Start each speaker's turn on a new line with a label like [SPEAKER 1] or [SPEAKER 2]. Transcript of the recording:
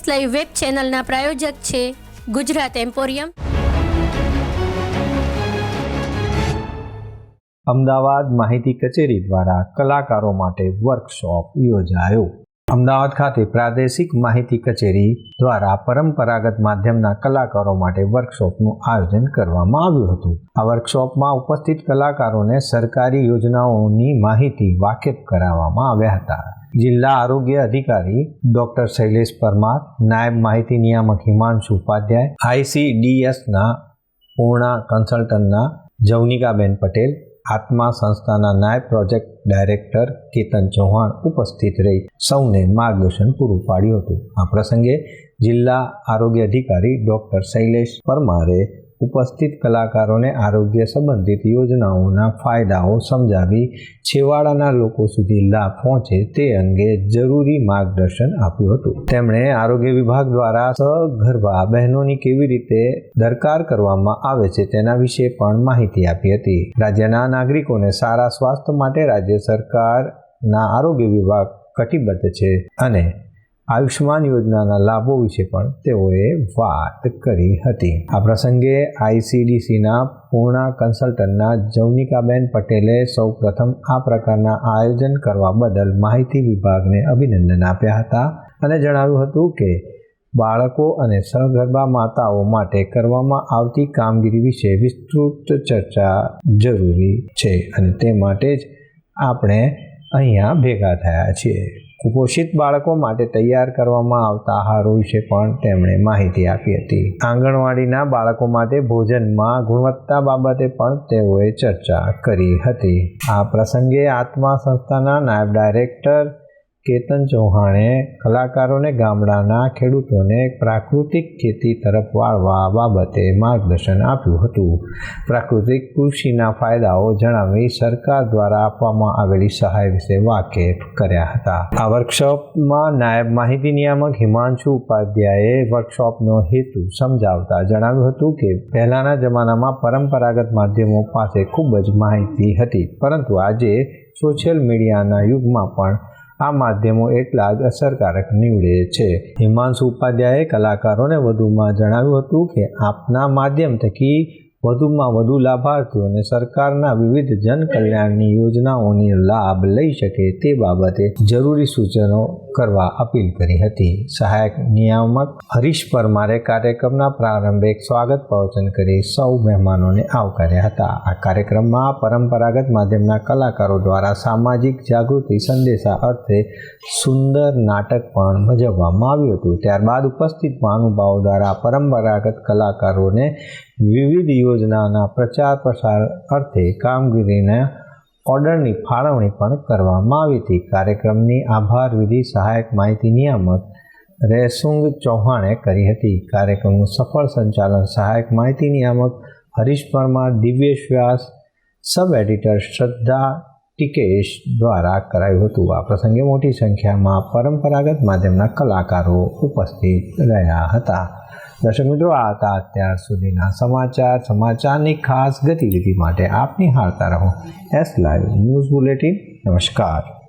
[SPEAKER 1] S live web ચેનલના પ્રાયોજક છે Gujarat emporium.
[SPEAKER 2] Ahmedabad માહિતી કચેરી દ્વારા કલાકારો માટે વર્કશોપ યોજાયો. અમદાવાદ ખાતે પ્રાદેશિક માહિતી કચેરી દ્વારા પરંપરાગત માધ્યમના કલાકારો માટે વર્કશોપનું આયોજન કરવામાં આવ્યું હતું. આ વર્કશોપમાં ઉપસ્થિત કલાકારોને સરકારી યોજનાઓની માહિતી વાકેફ કરાવવામાં આવ્યા હતા. જિલ્લા આરોગ્ય અધિકારી ડોક્ટર શૈલેષ પરમાર, નાયબ માહિતી નિયામક હિમાંશુ ઉપાધ્યાય, આઈસીડીએસના પૂર્ણા કન્સલ્ટન્ટના જવનિકાબેન પટેલ આત્મા સંસ્થાના નાયબ પ્રોજેક્ટ ડાયરેક્ટર કેતન ચૌહાણ ઉપસ્થિત રહી. સૌને માર્ગદર્શન પૂરું પાડ્યું હતું. આ પ્રસંગે જિલ્લા આરોગ્ય અધિકારી ડોક્ટર શૈલેષ પરમારે ઉપસ્થિત કલાકારોને આરોગ્ય સંબંધિત યોજનાઓના ફાયદાઓ સમજાવી છેવાડાના લોકો સુધી લાભ પહોંચે તે અંગે જરૂરી માર્ગદર્શન આપ્યું હતું. તેમણે આરોગ્ય વિભાગ દ્વારા સગર્ભા બહેનોની કેવી રીતે દરકાર કરવામાં આવે છે તેના વિશે પણ માહિતી આપી હતી. રાજ્યના નાગરિકોને સારા સ્વાસ્થ્ય માટે રાજ્ય સરકારના આરોગ્ય વિભાગ કટિબદ્ધ છે અને આયુષ્માન યોજનાના લાભો વિશે પણ તેઓએ વાત કરી હતી. આ પ્રસંગે આઈસીડીસીના પૂર્ણા કન્સલ્ટન્ટના જવનિકાબેન પટેલે સૌ પ્રથમ આ પ્રકારના આયોજન કરવા બદલ માહિતી વિભાગને અભિનંદન આપ્યા હતા અને જણાવ્યું હતું કે બાળકો અને સગર્ભા માતાઓ માટે કરવામાં આવતી કામગીરી વિશે વિસ્તૃત ચર્ચા જરૂરી છે અને તે માટે જ આપણે અહીંયા ભેગા થયા છે કુપોષિત બાળકો માટે તૈયાર કરવામાં આવતા આહારો વિશે પણ તેમણે માહિતી આપી હતી. આંગણવાડીના બાળકો માટે ભોજનમાં ગુણવત્તા બાબતે પણ તેઓએ ચર્ચા કરી હતી. આ પ્રસંગે આત્મા સંસ્થાના નાયબ ડાયરેક્ટર કેતન ચૌહાણે કલાકારોને ગામડાના ખેડૂતોને પ્રાકૃતિક ખેતી તરફ વાળવા બાબતે માર્ગદર્શન આપ્યું હતું. પ્રાકૃતિક કૃષિના ફાયદાઓ જણાવી સરકાર દ્વારા આપવામાં આવેલી સહાય વિશે વાકેફ કર્યા હતા. આ વર્કશોપમાં નાયબ માહિતી નિયામક હિમાંશુ ઉપાધ્યાયે વર્કશોપનો હેતુ સમજાવતા જણાવ્યું હતું કે, પહેલાંના જમાનામાં પરંપરાગત માધ્યમો પાસે ખૂબ જ માહિતી હતી, પરંતુ આજે સોશિયલ મીડિયાના યુગમાં પણ આ માધ્યમો એટલા જ અસરકારક નીવડે છે. હિમાંશુ ઉપાધ્યાયે કલાકારોને વધુમાં જણાવ્યું હતું કે, આપના માધ્યમ થકી વધુમાં વધુ લાભાર્થીઓને સરકારના વિવિધ જન કલ્યાણની યોજનાઓની લાભ લઈ શકે તે બાબતે જરૂરી સૂચનો કરવા અપીલ કરી હતી. સહાયક નિયામક હરીશ પરમારે કાર્યક્રમના પ્રારંભે સ્વાગત પ્રવચન કરી સૌ મહેમાનોને આવકાર્યા હતા. આ કાર્યક્રમમાં પરંપરાગત માધ્યમના કલાકારો દ્વારા સામાજિક જાગૃતિ સંદેશા અર્થે સુંદર નાટક પણ ભજવવામાં આવ્યું હતું. ત્યારબાદ ઉપસ્થિત મહાનુભાવો દ્વારા પરંપરાગત કલાકારોને વિવિધ યોજનાના પ્રચાર પ્રસાર અર્થે કામગીરીના ઓર્ડરની ફાળવણી પણ કરવામાં આવી હતી. કાર્યક્રમની આભાર વિધિ સહાયક માહિતી નિયામક રેસુંગ ચૌહાણે કરી હતી. કાર્યક્રમનું સફળ સંચાલન સહાયક માહિતી નિયામક હરીશ પરમાર, દિવ્યેશ વ્યાસ સબ એડિટર શ્રદ્ધા ટિકેશ દ્વારા કરાયું હતું. આ પ્રસંગે મોટી સંખ્યામાં પરંપરાગત માધ્યમના કલાકારો ઉપસ્થિત રહ્યા હતા. દર્શક મિત્રો, આ હતા અત્યાર સુધીના સમાચાર. સમાચારની ખાસ ગતિવિધિ માટે આપની હારતા રહો. S live news bulletin. નમસ્કાર.